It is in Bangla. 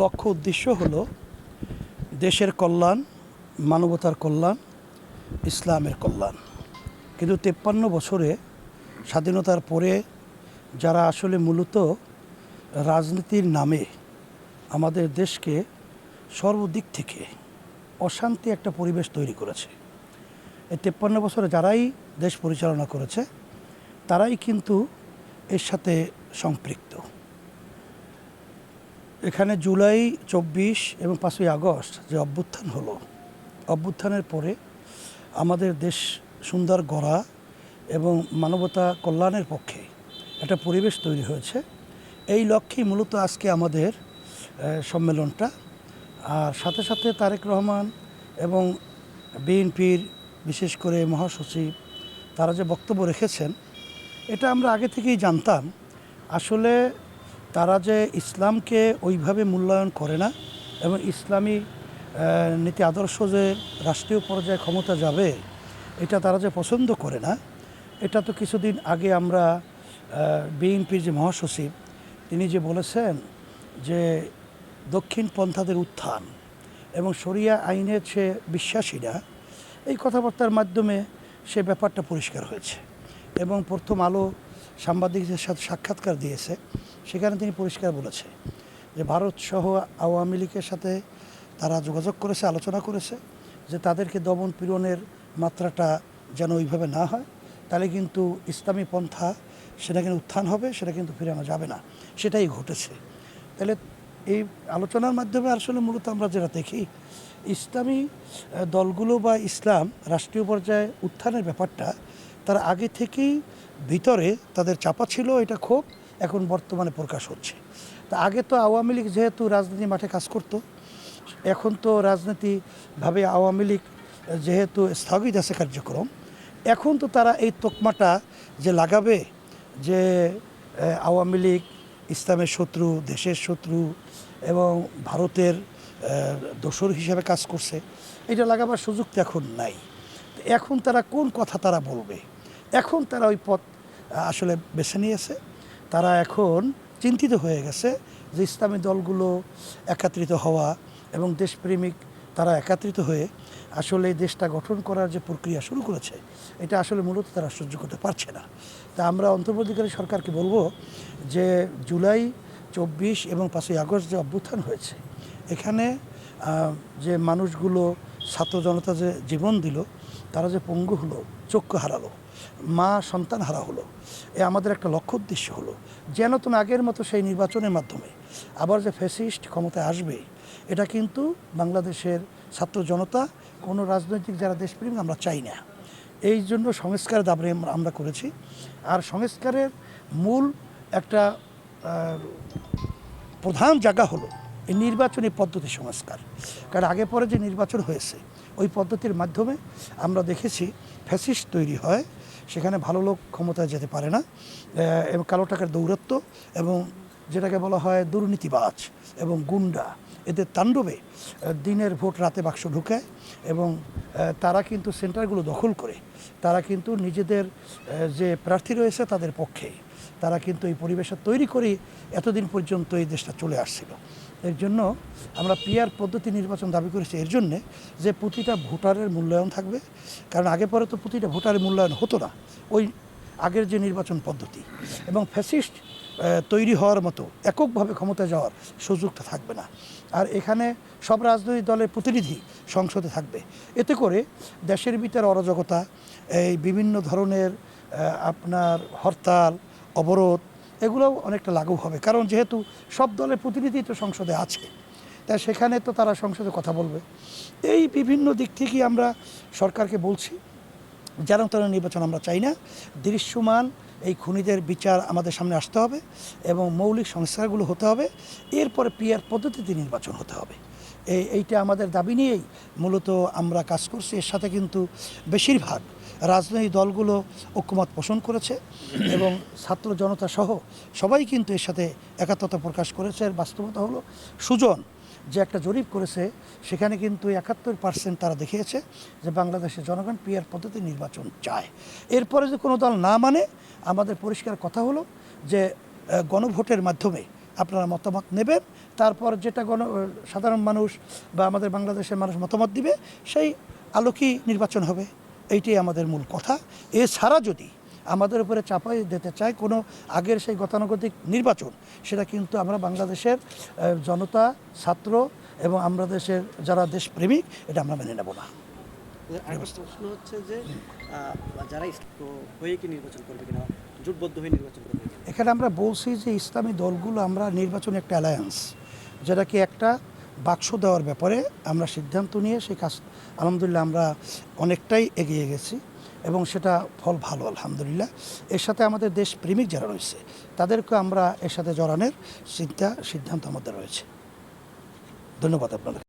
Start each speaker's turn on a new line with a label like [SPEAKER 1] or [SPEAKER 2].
[SPEAKER 1] লক্ষ্য উদ্দেশ্য হল দেশের কল্যাণ, মানবতার কল্যাণ, ইসলামের কল্যাণ। কিন্তু তেপ্পান্ন বছরে স্বাধীনতার পরে যারা আসলে মূলত রাজনীতির নামে আমাদের দেশকে সর্বদিক থেকে অশান্তি একটা পরিবেশ তৈরি করেছে, এই তেপ্পান্ন বছরে যারাই দেশ পরিচালনা করেছে, তারাই কিন্তু এর সাথে সম্পৃক্ত। এখানে জুলাই চব্বিশ এবং পাঁচই আগস্ট যে অভ্যুত্থান হলো, অভ্যুত্থানের পরে আমাদের দেশ সুন্দর গড়া এবং মানবতা কল্যাণের পক্ষে একটা পরিবেশ তৈরি হয়েছে। এই লক্ষ্যেই মূলত আজকে আমাদের সম্মেলনটা। আর সাথে সাথে তারেক রহমান এবং বিএনপির বিশেষ করে মহাসচিব, তারা যে বক্তব্য রেখেছেন, এটা আমরা আগে থেকেই জানতাম। আসলে তারা যে ইসলামকে ওইভাবে মূল্যায়ন করে না এবং ইসলামী নীতি আদর্শ যে রাষ্ট্রীয় পর্যায়ে ক্ষমতা যাবে, এটা তারা যে পছন্দ করে না, এটা তো কিছুদিন আগে আমরা বিএনপির যে মহাসচিব, তিনি যে বলেছেন যে দক্ষিণ পন্থাদের উত্থান এবং শরিয়া আইনের সে বিশ্বাসীরা, এই কথাবার্তার মাধ্যমে সে ব্যাপারটা পরিষ্কার হয়েছে এবং প্রথম আলো সাংবাদিকদের সাথে সাক্ষাৎকার দিয়েছে। সেখানে তিনি পরিষ্কার বলেছে যে ভারত সহ আওয়ামী লীগের সাথে তারা যোগাযোগ করেছে, আলোচনা করেছে যে তাদেরকে দমন পীড়নের মাত্রাটা যেন ওইভাবে না হয়, তাহলে কিন্তু ইসলামী পন্থা সেটা কিন্তু উত্থান হবে, সেটা কিন্তু ফিরানো যাবে না। সেটাই ঘটেছে। তাহলে এই আলোচনার মাধ্যমে আসলে মূলত আমরা যেটা দেখি, ইসলামী দলগুলো বা ইসলাম রাষ্ট্রীয় পর্যায়ে উত্থানের ব্যাপারটা তার আগে থেকেই ভিতরে তাদের চাপা ছিল, এটা ক্ষোভ। এখন বর্তমানে প্রকাশ হচ্ছে। তা আগে তো আওয়ামী লীগ যেহেতু রাজনীতি মাঠে কাজ করত, এখন তো রাজনীতিভাবে আওয়ামী লীগ যেহেতু স্থগিত আছে কার্যক্রম, এখন তো তারা এই তোকমাটা যে লাগাবে যে আওয়ামী লীগ ইসলামের শত্রু, দেশের শত্রু এবং ভারতের দোসর হিসাবে কাজ করছে, এটা লাগাবার সুযোগ তো এখন নাই। এখন তারা কোন কথা তারা বলবে? এখন তারা ওই পথ আসলে বেছে নিয়েছে। তারা এখন চিন্তিত হয়ে গেছে যে ইসলামী দলগুলো একাত্রিত হওয়া এবং দেশপ্রেমিক তারা একাত্রিত হয়ে আসলে এই দেশটা গঠন করার যে প্রক্রিয়া শুরু করেছে, এটা আসলে মূলত তারা সহ্য করতে পারছে না। তা আমরা অন্তর্বর্তীকারী সরকারকে বলব যে জুলাই, চব্বিশ এবং পাঁচই আগস্ট যে অভ্যুত্থান হয়েছে, এখানে যে মানুষগুলো ছাত্র জনতা যে জীবন দিল, তারা যে পঙ্গু হলো চক্ষু হারালো, মা সন্তান হারা হলো। এ আমাদের একটা লক্ষ্য উদ্দেশ্য হলো। যেন তো আগের মতো সেই নির্বাচনের মাধ্যমে আবার যে ফ্যাসিস্ট ক্ষমতায় আসবে এটা কিন্তু বাংলাদেশের ছাত্র জনতা, কোনো রাজনৈতিক যারা দেশপ্রেমী আমরা চাই না। এই জন্য সংস্কার দাবি আমরা- আমরা করেছি। আর সংস্কারের মূল একটা প্রধান জায়গা হলো এই নির্বাচনী পদ্ধতি সংস্কার। কারণ আগে পরে যে নির্বাচন হয়েছে ওই পদ্ধতির মাধ্যমে আমরা দেখেছি ফ্যাসিস্ট তৈরি হয়, সেখানে ভালো লোক ক্ষমতায় যেতে পারে না এবং কালো টাকার দৌরত্ব এবং যেটাকে বলা হয় দুর্নীতিবাজ এবং গুন্ডা, এদের তাণ্ডবে দিনের ভোট রাতে বাক্স ঢুকায় এবং তারা কিন্তু সেন্টারগুলো দখল করে, তারা কিন্তু নিজেদের যে প্রার্থী রয়েছে তাদের পক্ষে তারা কিন্তু এই পরিবেশটা তৈরি করে এতদিন পর্যন্ত এই দেশটা চলে আসছিল। এর জন্য আমরা পিয়ার পদ্ধতি নির্বাচন দাবি করেছি। এর জন্যে যে প্রতিটা ভোটারের মূল্যায়ন থাকবে, কারণ আগে পরে তো প্রতিটা ভোটারের মূল্যায়ন হতো না, ওই আগের যে নির্বাচন পদ্ধতি। এবং ফ্যাসিস্ট তৈরি হওয়ার মতো এককভাবে ক্ষমতা যাওয়ার সুযোগটা থাকবে না। আর এখানে সব রাজনৈতিক দলের প্রতিনিধি সংসদে থাকবে। এতে করে দেশের ভিতরে অরাজকতা, এই বিভিন্ন ধরনের আপনার হরতাল, অবরোধ এগুলোও অনেকটা লাগু হবে। কারণ যেহেতু সব দলের প্রতিনিধি তো সংসদে আছে, তাই সেখানে তো তারা সংসদে কথা বলবে। এই বিভিন্ন দিক থেকেই আমরা সরকারকে বলছি, যেন তেন নির্বাচন আমরা চাই না। দৃশ্যমান এই খুনিদের বিচার আমাদের সামনে আসতে হবে এবং মৌলিক সংস্কারগুলো হতে হবে। এরপরে পিয়ার পদ্ধতিতে নির্বাচন হতে হবে। এই এইটা আমাদের দাবি নিয়েই মূলত আমরা কাজ করছি। এর সাথে কিন্তু বেশিরভাগ রাজনৈতিক দলগুলো ঐক্যমত পোষণ করেছে এবং ছাত্র জনতা সহ সবাই কিন্তু এর সাথে একাত্মতা প্রকাশ করেছে। এর বাস্তবতা হলো সুজন যে একটা জরিপ করেছে, সেখানে কিন্তু একাত্তর পার্সেন্ট তারা দেখিয়েছে যে বাংলাদেশের জনগণ পিয়ার পদ্ধতি নির্বাচন চায়। এরপরে যে কোনো দল না মানে আমাদের পরিষ্কার কথা হলো যে গণভোটের মাধ্যমে আপনারা মতামত নেবেন, তারপর যেটা গণ সাধারণ মানুষ বা আমাদের বাংলাদেশের মানুষ মতামত দিবে, সেই আলোকই নির্বাচন হবে। এইটাই আমাদের মূল কথা। এছাড়া যদি আমাদের উপরে চাপাই দিতে চায় কোনো আগের সেই গতানুগতিক নির্বাচন সেটা কিন্তু আমরা বাংলাদেশের জনতা ছাত্র এবং আমরা দেশের যারা দেশপ্রেমিক এটা আমরা মেনে নেব না।
[SPEAKER 2] প্রশ্ন হচ্ছে যে যারা হয়ে কি নির্বাচন করবে কিনা জোটবদ্ধ হয়ে নির্বাচন করবে
[SPEAKER 1] এখানে আমরা বলছি যে ইসলামী দলগুলো আমরা নির্বাচন একটা অ্যালায়েন্স যেটা কি একটা বাক্স দেওয়ার ব্যাপারে আমরা সিদ্ধান্ত নিয়ে সেই কাজ, আলহামদুলিল্লাহ আমরা অনেকটাই এগিয়ে গেছি এবং সেটা ফল ভালো, আলহামদুলিল্লাহ। এর সাথে আমাদের দেশ প্রেমিক যারা রয়েছে, তাদেরকে আমরা এর সাথে জড়ানোর চিন্তা, সিদ্ধান্ত আমাদের রয়েছে। ধন্যবাদ আপনাদের।